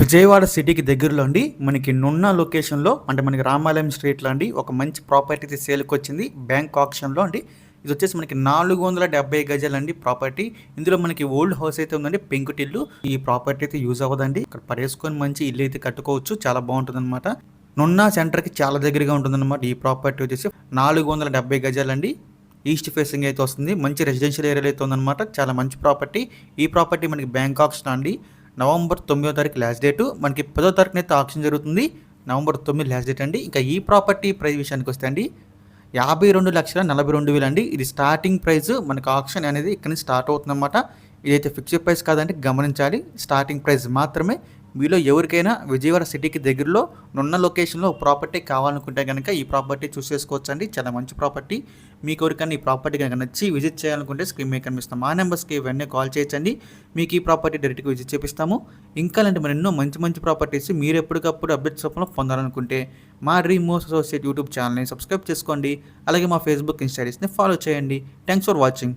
విజయవాడ సిటీకి దగ్గరలో అండి. మనకి నున్న లొకేషన్లో అంటే మనకి రామాలయం స్ట్రీట్లో అండి. ఒక మంచి ప్రాపర్టీ అయితే సేల్కి వచ్చింది బ్యాంక్ ఆప్షన్లో అండి. ఇది వచ్చేసి మనకి నాలుగు వందల డెబ్బై గజాలు అండి ప్రాపర్టీ. ఇందులో మనకి ఓల్డ్ హౌస్ అయితే ఉందండి. పెంకుటిల్లు ఈ ప్రాపర్టీ అయితే యూజ్ అవ్వదండి. ఇక్కడ పడేసుకొని మంచి ఇల్లు అయితే కట్టుకోవచ్చు. చాలా బాగుంటుంది అనమాట నున్న సెంటర్కి చాలా దగ్గరగా ఉంటుందన్నమాట ఈ ప్రాపర్టీ వచ్చేసి. నాలుగు వందల డెబ్బై గజాలండి ఈస్ట్ ఫేసింగ్ అయితే వస్తుంది. మంచి రెసిడెన్షియల్ ఏరియాలో అయితే ఉందన్నమాట. చాలా మంచి ప్రాపర్టీ. ఈ ప్రాపర్టీ మనకి బ్యాంక్ ఆప్షన్ అండి. నవంబర్ తొమ్మిదో తారీఖు లాస్ట్ డేటు మనకి పదో తారీఖున అయితే ఆప్షన్ జరుగుతుంది. నవంబర్ తొమ్మిది లాస్ట్ డేట్ అండి. ఇంకా ఈ ప్రాపర్టీ ప్రైస్ విషయానికి వస్తే అండి యాభై రెండు లక్షల నలభై రెండు వేలు అండి. ఇది స్టార్టింగ్ ప్రైస్ మనకి ఆప్షన్ అనేది ఇక్కడ నుంచి స్టార్ట్ అవుతుందన్నమాట. ఇదైతే ఫిక్స్డ్ ప్రైస్ కాదంటే గమనించాలి. స్టార్టింగ్ ప్రైస్ మాత్రమే మీలో ఎవరికైనా విజయవాడ సిటీకి దగ్గరలో నున్న లొకేషన్లో ప్రాపర్టీ కావాలనుకుంటే కనుక ఈ ప్రాపర్టీ చూస్ చేసుకోవచ్చండి. చాలా మంచి ప్రాపర్టీ. మీకు ఎవరికైనా ఈ ప్రాపర్టీ కనుక నచ్చి విజిట్ చేయాలనుకుంటే స్క్రీన్ మీద కనిపిస్తాం మా నెంబర్స్కి వెంటనే కాల్ చేయొచ్చండి. మీకు ఈ ప్రాపర్టీ డైరెక్ట్గా విజిట్ చేపిస్తాము. ఇంకా లాంటి మరి ఎన్నో మంచి మంచి ప్రాపర్టీస్ మీరు ఎప్పటికప్పుడు అప్డేట్స్ రూపంలో పొందాలనుకుంటే మా డ్రీమ్ మోస్ట్ అసోసియేట్ యూట్యూబ్ ఛానల్ని సబ్స్క్రైబ్ చేసుకోండి. అలాగే మా ఫేస్బుక్ ఇన్స్టాగ్రామ్స్ని ఫాలో చేయండి. Thanks for watching.